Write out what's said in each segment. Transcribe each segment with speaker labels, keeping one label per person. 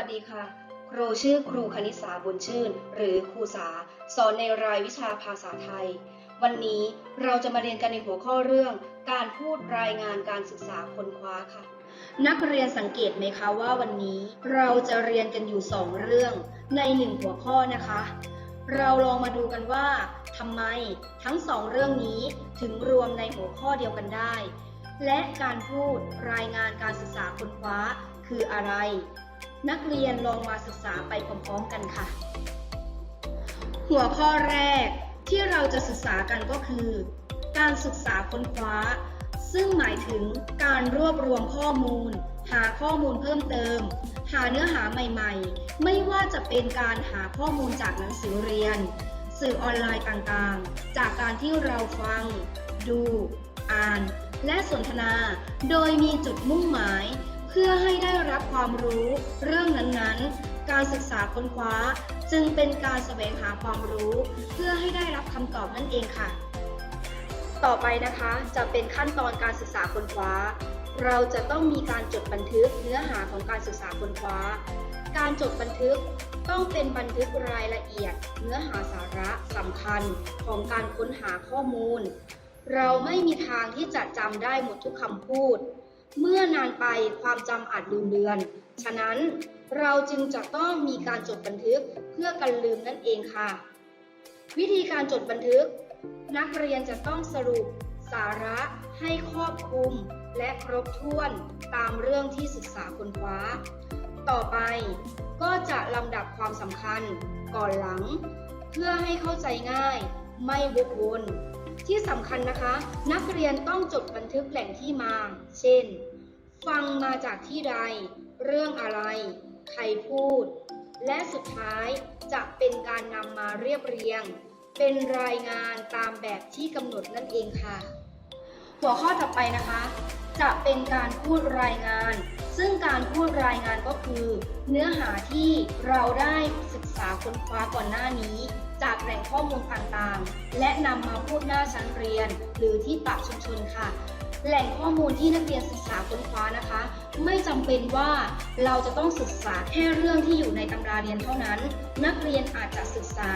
Speaker 1: ัสดีค่ะ ครูชื่อครูคณิษสาบุญชื่น หรือครูสา สอนในรายวิชาภาษาไทย วันนี้เราจะมาเรียนกันในหัวข้อเรื่อง การพูดรายงานการศึกษาค้นคว้าค่ะ นักเรียนสังเกตไหมคะว่าวันนี้เราจะเรียนกันอยู่สองเรื่อง ในหนึ่งหัวข้อนะคะ เราลองมาดูกันว่าทำไมทั้งสองเรื่องนี้ถึงรวมในหัวข้อเดียวกันได้ และการพูดรายงานการศึกษาค้นคว้าคืออะไร นักเรียนลองมาศึกษาไปพร้อมๆกันค่ะ หัวข้อแรกที่เราจะศึกษากันก็คือ การศึกษาค้นคว้า ซึ่งหมายถึงการรวบรวมข้อมูล หาข้อมูลเพิ่มเติม หาเนื้อหาใหม่ๆ ไม่ว่าจะเป็นการหาข้อมูลจากหนังสือเรียน สื่อออนไลน์ต่างๆ จากการที่เราฟัง ดู อ่าน และสนทนา โดยมีจุดมุ่งหมาย พื่อให้ได้รับความรู้เรื่องนั้นๆ การศึกษาค้นคว้า จึงเป็นการแสวงหาความรู้ เพื่อให้ได้รับคำตอบนั่นเองค่ะ ต่อไปนะคะจะเป็นขั้นตอนการศึกษาค้นคว้า เราจะต้องมีการจดบันทึกเนื้อหาของการศึกษาค้นคว้า การจดบันทึกต้องเป็นบันทึกรายละเอียด เนื้อหาสาระสำคัญของการค้นหาข้อมูล เราไม่มีทางที่จะจำได้หมดทุกคำพูด เมื่อนานไปความจำอาจลืมเลือน ฉะนั้นเราจึงจะต้องมีการจดบันทึกเพื่อกันลืมนั่นเองค่ะ วิธีการจดบันทึก นักเรียนจะต้องสรุปสาระให้ครอบคลุมและครบถ้วนตามเรื่องที่ศึกษาค้นคว้า ต่อไปก็จะลำดับความสำคัญก่อนหลัง เพื่อให้เข้าใจง่าย ไม่วกวน ที่สำคัญนะคะ นักเรียนต้องจดบันทึกแหล่งที่มา เช่น ฟังมาจากที่ใด เรื่องอะไร ใครพูด และสุดท้ายจะเป็นการนำมาเรียบเรียง เป็นรายงานตามแบบที่กำหนดนั่นเองค่ะ หัวข้อต่อไปนะคะ จะเป็นการพูดรายงาน ซึ่งการพูดรายงานก็คือ เนื้อหาที่เราได้ศึกษาค้นคว้าก่อนหน้านี้ จากแหล่งข้อมูลต่างๆ และนำมาพูดหน้าชั้นเรียน หรือที่ปะชุมชนค่ะ แหล่งข้อมูลที่นักเรียนศึกษาค้นคว้านะคะ ไม่จำเป็นว่าเราจะต้องศึกษาแค่เรื่องที่อยู่ในตำราเรียนเท่านั้น นักเรียนอาจจะศึกษา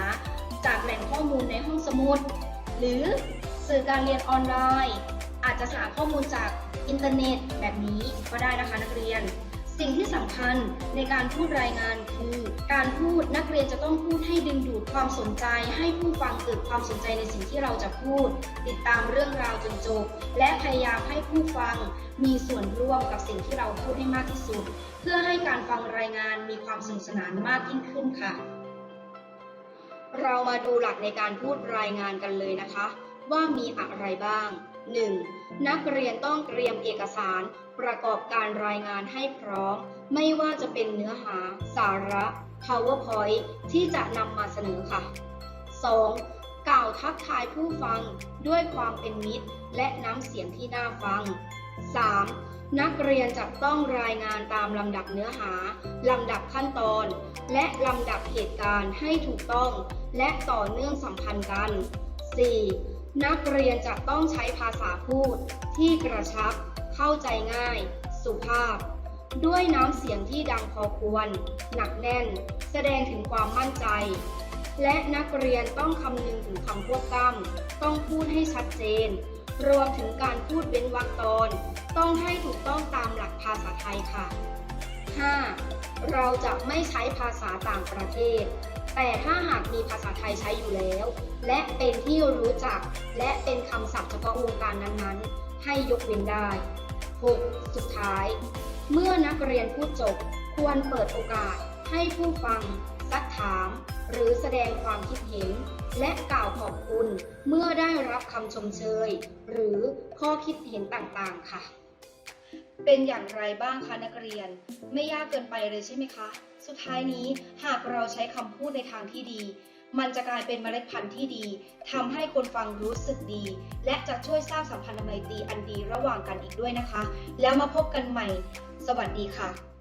Speaker 1: จากแหล่งข้อมูลในห้องสมุด หรือสื่อการเรียนออนไลน์ อาจจะหาข้อมูลจาก อินเทอร์เน็ตแบบนี้ก็ได้นะคะนักเรียน สิ่งที่สำคัญในการพูดรายงานคือ การพูดนักเรียนจะต้องพูดให้ดึงดูดความสนใจ ให้ผู้ฟังเกิดความสนใจในสิ่งที่เราจะพูด ติดตามเรื่องราวจนจบ และพยายามให้ผู้ฟังมีส่วนร่วมกับสิ่งที่เราพูดให้มากที่สุด เพื่อให้การฟังรายงานมีความสนุกสนานมากยิ่งขึ้นค่ะ เรามาดูหลักในการพูดรายงานกันเลยนะคะ ว่ามีอะไรบ้าง 1. นักเรียนต้องเตรียมเอกสาร ประกอบการรายงานให้พร้อม ไม่ว่าจะเป็นเนื้อหา สาระ PowerPoint ที่จะนำมาเสนอค่ะ 2. กล่าวทักทายผู้ฟังด้วยความเป็นมิตร และน้ำเสียงที่น่าฟัง 3. นักเรียนจะต้องรายงานตามลำดับเนื้อหา ลำดับขั้นตอน และลำดับเหตุการณ์ให้ถูกต้อง และต่อเนื่องสัมพันธ์กัน 4. นักเรียนจะต้องใช้ภาษาพูดที่กระชับ เข้าใจง่าย สุภาพ ด้วยน้ำเสียงที่ดังพอควร หนักแน่น แสดงถึงความมั่นใจ และนักเรียนต้องคำนึงถึงคำควบกล้ำต้องพูดให้ชัดเจน รวมถึงการพูดเว้นวรรคตอน ต้องให้ถูกต้องตามหลักภาษาไทยค่ะ 5. เราจะไม่ใช้ภาษาต่างประเทศ แต่ถ้าหากมีภาษาไทยใช้อยู่แล้ว และเป็นที่รู้จัก และเป็นคำศัพท์เฉพาะวงการนั้นๆ ให้ยกเว้นได้ 6. สุดท้าย เมื่อนักเรียนพูดจบ ควรเปิดโอกาสให้ผู้ฟังซักถาม หรือแสดงความคิดเห็น และกล่าวขอบคุณ เมื่อได้รับคำชมเชย หรือข้อคิดเห็นต่างๆ ค่ะ เป็นอย่างไรบ้างคะนักเรียน ไม่ยากเกินไปเลยใช่ไหมคะ สุดท้ายนี้หากเราใช้คำพูดในทางที่ดี มันจะกลายเป็นเมล็ดพันธุ์ที่ดีทำให้คนฟังรู้สึกดี และจะช่วยสร้างสัมพันธไมตรีอันดีระหว่างกันอีกด้วยนะคะ แล้วมาพบกันใหม่ สวัสดีค่ะ